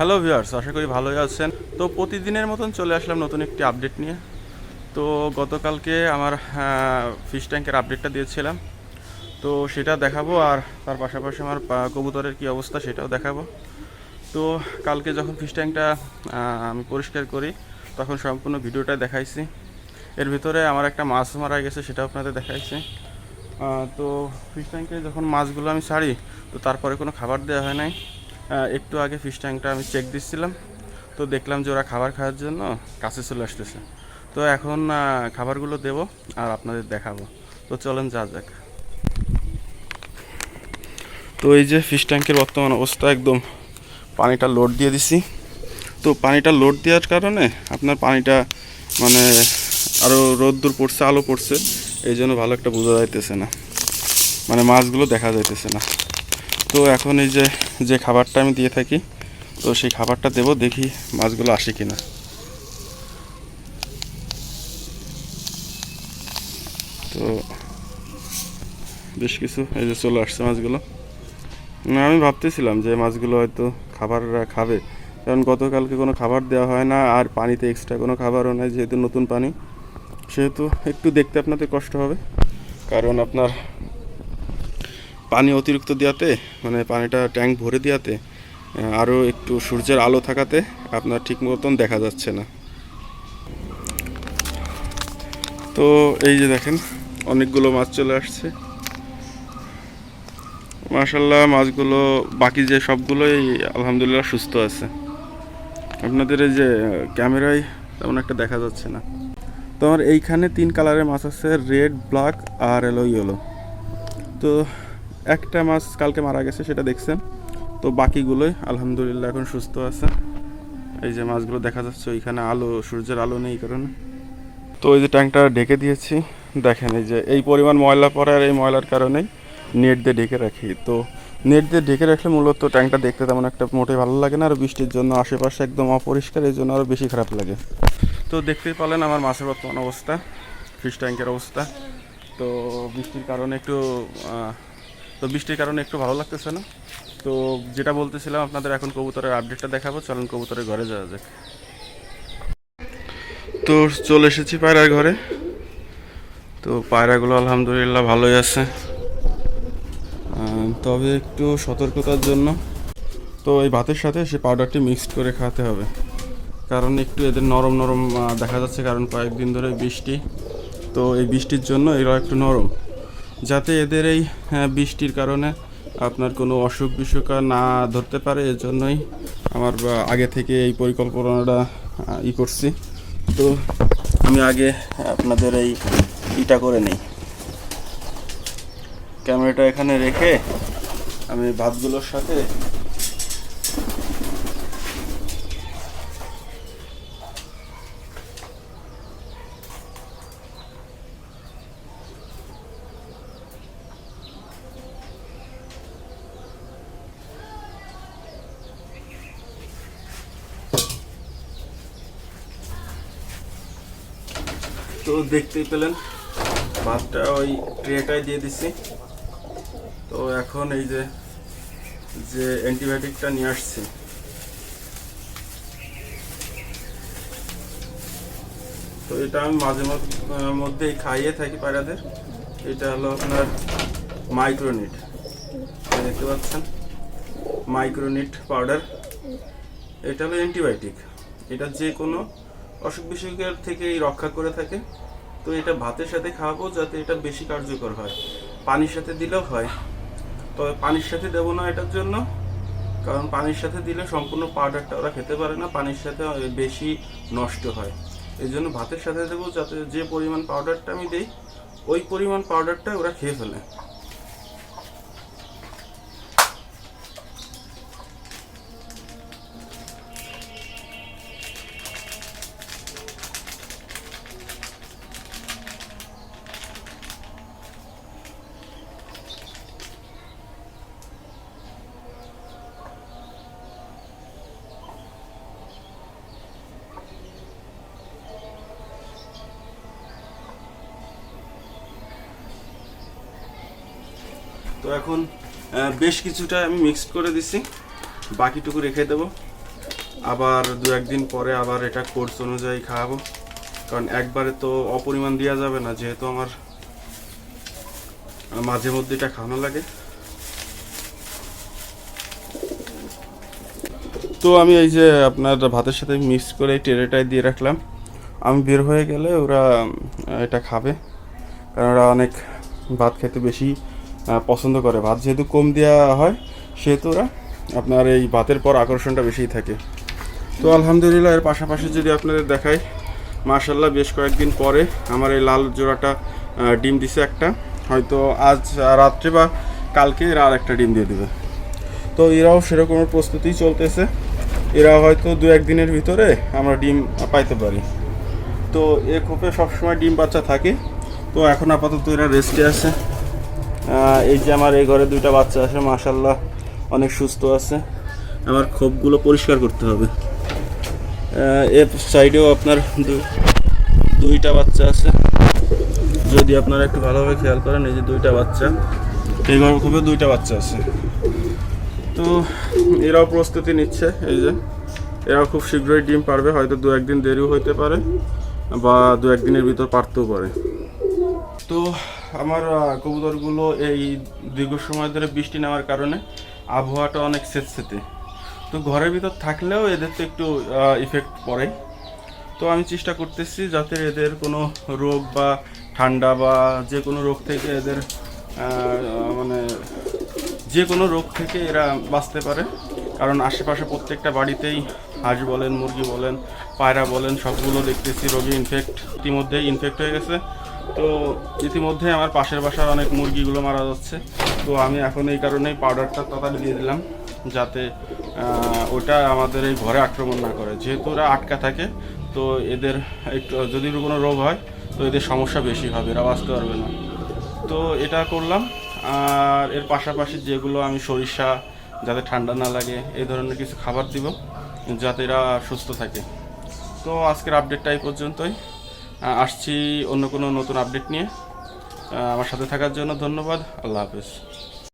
Hello viewers আশা করি ভালোই আছেন। তো প্রতিদিনের মতন চলে আসলাম নতুন একটি আপডেট নিয়ে। তো গতকালকে আমার ফিশ ট্যাঙ্কের আপডেটটা দিয়েছিলাম। তো সেটা দেখাবো আর তার পাশাপাশি আমার কবুতরের কী অবস্থা সেটাও দেখাবো। তো কালকে যখন ফিশ ট্যাঙ্কটা আমি পরিষ্কার করি, তখন সম্পূর্ণ ভিডিওটা দেখাইছি। এর ভিতরে আমার একটা মাছ মারা গেছে সেটাও আপনাদের দেখাইছি। তো ফিশ ট্যাঙ্কে যখন মাছগুলো আমি ছাড়ি, তো তারপরে কোনো খাবার দেওয়া হয় নাই। একটু আগে ফিশ ট্যাঙ্কটা আমি চেক দিচ্ছিলাম, তো দেখলাম যে ওরা খাবার খাওয়ার জন্য কাছে চলে আসতেছে। তো এখন খাবারগুলো দেবো আর আপনাদের দেখাবো। তো চলেন যা যাক। তো এই যে ফিশ ট্যাঙ্কের বর্তমান অবস্থা, একদম পানিটা লোড দিয়ে দিছি। তো পানিটা লোড দেওয়ার কারণে আপনার পানিটা মানে আরও রোদ্দুর পড়ছে, আলো পড়ছে, এই জন্য ভালো একটা বোঝা যাইতেছে না। মানে মাছগুলো দেখা যাইতেছে না। তো এখন এই যে যে খাবারটা আমি দিয়ে থাকি, তো সেই খাবারটা দেবো, দেখি মাছগুলো আসে কিনা। তো বেশ কিছু, এই যে চলে আসছে মাছগুলো। না আমি ভাবতেছিলাম যে মাছগুলো হয়তো খাবার খাবে। কারণ গতকালকে কোনো খাবার দেওয়া হয় না, আর পানিতে এক্সট্রা কোনো খাবারও নাই, যেহেতু নতুন পানি। সেহেতু একটু দেখতে আপনাদের কষ্ট হবে। কারণ আপনার পানি অতিরিক্ত দেওয়াতে মানে পানিটা ট্যাঙ্ক ভরে দেওয়াতে আরও একটু সূর্যের আলো থাকাতে আপনার ঠিক মতন দেখা যাচ্ছে না। তো এই যে দেখেন, অনেকগুলো মাছ চলে আসছে। মাশাল্লাহ মাছগুলো বাকি যে সবগুলোই আলহামদুলিল্লাহ সুস্থ আছে। আপনাদের এই যে ক্যামেরায় তেমন একটা দেখা যাচ্ছে না। তো আমার এইখানে তিন কালারের মাছ আছে, রেড, ব্ল্যাক আর এলো, ইয়েলো। তো একটা মাছ কালকে মারা গেছে, সেটা দেখছেন। তো বাকিগুলোই আলহামদুলিল্লাহ এখন সুস্থ আছে। এই যে মাছগুলো দেখা যাচ্ছে, ওইখানে আলো, সূর্যের আলো নেই এই কারণে। তো ওই যে ট্যাঙ্কটা ঢেকে দিয়েছি, দেখেন এই যে, এই পরিমাণ ময়লা পড়ে আর এই ময়লার কারণেই নেট দিয়ে ঢেকে রাখি। তো নেট দিয়ে ঢেকে রাখলে মূলত ট্যাঙ্কটা দেখতে তেমন একটা মোটে ভালো লাগে না, আর বৃষ্টির জন্য আশেপাশে একদম অপরিষ্কার, এই জন্য আরও বেশি খারাপ লাগে। তো দেখতেই পেলেন আমার মাছের বর্তমান অবস্থা, ফিশ ট্যাঙ্কের অবস্থা। তো বৃষ্টির কারণে একটু তো বৃষ্টির কারণে একটু ভালো লাগতেছে না। তো যেটা বলতেছিলাম, আপনাদের এখন কবুতরের আপডেটটা দেখাবো। চলেন কবুতরের ঘরে যাওয়া যাক। তো চলে এসেছি পায়রার ঘরে। তো পায়রাগুলো আলহামদুলিল্লাহ ভালোই আছে। তবে একটু সতর্কতার জন্য। তো এই ভাতের সাথে সে পাউডারটি মিক্সড করে খাওয়াতে হবে। কারণ একটু এদের নরম নরম দেখা যাচ্ছে কারণ কয়েকদিন ধরে বৃষ্টি। তো এই বৃষ্টির জন্য এরা একটু নরম। যাতে এদের এই হ্যাঁ, বৃষ্টির কারণে আপনার কোনো অসুখ বিসুখ না ধরতে পারে এর জন্যই আমার আগে থেকে এই পরিকল্পনাটা ই করছি। তো আমি আগে আপনাদের এই ইটা করে নেই। ক্যামেরাটা এখানে রেখে আমি ভাতগুলোর সাথে তো দেখতেই পেলেন ভাতটা ওই ট্রেটায় দিয়ে দিছি তো এখন এই যে যে অ্যান্টিবায়োটিকটা নিয়ে আসছি। তো এটা আমি মাঝে মধ্যে- মধ্যেই খাইয়ে থাকি পায়রাদের। এটা হলো আপনার মাইক্রোনিট। দেখতে পাচ্ছেন? Micronit powder. এটা হলো অ্যান্টিবায়োটিক। এটা যে কোনো অসুখ বিসুখের থেকে রক্ষা করে থাকে। তো এটা ভাতের সাথে খাওয়াবো যাতে এটা বেশি কার্যকর হয়। পানির সাথে দিলেও হয়। তবে পানির সাথে দেবো না এটার জন্য। কারণ পানির সাথে দিলে সম্পূর্ণ পাউডারটা ওরা খেতে পারে না। পানির সাথে বেশি নষ্ট হয়। এই জন্য ভাতের সাথে দেবো যাতে যে পরিমাণ পাউডারটা আমি দিই, ওই পরিমাণ পাউডারটা ওরা খেয়ে ফেলে। তো এখন বেশ কিছুটা আমি মিক্সড করে দিছি। বাকিটুকু রেখে দেবো। আবার দু একদিন পরে আবার এটা কোর্স অনুযায়ী খাওয়াবো। কারণ একবারে তো অপরিমাণ দেওয়া যাবে না, যেহেতু আমার মাঝে মধ্যে এটা খাওয়ানো লাগে। তো আমি এই যে আপনার ভাতের সাথে মিক্স করে এই টেরেটায় দিয়ে রাখলাম। আমি বের হয়ে গেলে ওরা এটা খাবে। কারণ ওরা অনেক ভাত খেতে বেশি পছন্দ করে ভাত। যেহেতু কম দেওয়া হয়, সেহেতু ওরা আপনার এই ভাতের পর আকর্ষণটা বেশিই থাকে। তো আলহামদুলিল্লাহ, এর পাশাপাশি যদি আপনাদের দেখাই মার্শাল্লাহ বেশ কয়েকদিন পরে আমার এই লাল জোড়াটা ডিম দিছে একটা। হয়তো আজ রাত্রে বা কালকে এরা আর একটা ডিম দিয়ে দেবে। তো এরাও সেরকম প্রস্তুতি চলতেছে। এরা হয়তো দু একদিনের ভিতরে আমরা ডিম পাইতে পারি। তো এ খোপে সবসময় ডিম বাচ্চা থাকে। তো এখন আপাতত এরা রেস্টে আছে। এই যে আমার এই ঘরে দুইটা বাচ্চা আছে মাশাল্লাহ অনেক সুস্থ আছে। আমার খোপগুলো পরিষ্কার করতে হবে। এর সাইডেও আপনার দুইটা বাচ্চা আছে। যদি আপনারা একটু ভালোভাবে খেয়াল করেন, এই যে দুইটা বাচ্চা, এই ঘর খোপে দুইটা বাচ্চা আছে। তো এরাও প্রস্তুতি নিচ্ছে, এই যে। এরাও খুব শীঘ্রই ডিম পারবে, হয়তো দু একদিন দেরিও হইতে পারে, বা দু একদিনের ভিতর পারতেও পারে। তো আমার কবুতরগুলো এই দীর্ঘ সময় ধরে বৃষ্টি নেওয়ার কারণে আবহাওয়াটা অনেক স্যাঁতস্যাঁতে তো ঘরের ভিতর থাকলেও এদের তো একটু ইফেক্ট পড়ে তো আমি চেষ্টা করতেছি যাতে এদের কোনো রোগ বা ঠান্ডা বা যে কোনো রোগ থেকে এদের মানে যে কোনো রোগ থেকে এরা বাঁচতে পারে। কারণ আশেপাশে প্রত্যেকটা বাড়িতেই হাঁস বলেন, মুরগি বলেন, পায়রা বলেন, সবগুলো দেখতেছি রোগে ইনফেক্ট ইতিমধ্যেই ইনফেক্ট হয়ে গেছে। তো ইতিমধ্যে আমার পাশের বাসার অনেক মুরগিগুলো মারা যাচ্ছে। তো আমি এখন এই কারণেই পাউডারটা তাড়াতাড়ি দিয়ে দিলাম, যাতে ওটা আমাদের এই ঘরে আক্রমণ না করে। যেহেতু ওরা আটকা থাকে, তো এদের একটু, যদি কোনো রোগ হয়, তো এদের সমস্যা বেশি হবে, এরা বাঁচতে পারবে না। তো এটা করলাম, আর এর পাশাপাশি যেগুলো আমি সরিষা, যাতে ঠান্ডা না লাগে, এই ধরনের কিছু খাবার দিব, যাতে এরা সুস্থ থাকে। তো আজকের আপডেটটা এই পর্যন্তই। আসছি অন্য কোনো নতুন আপডেট নিয়ে। আমার সাথে থাকার জন্য ধন্যবাদ। আল্লাহ হাফেজ।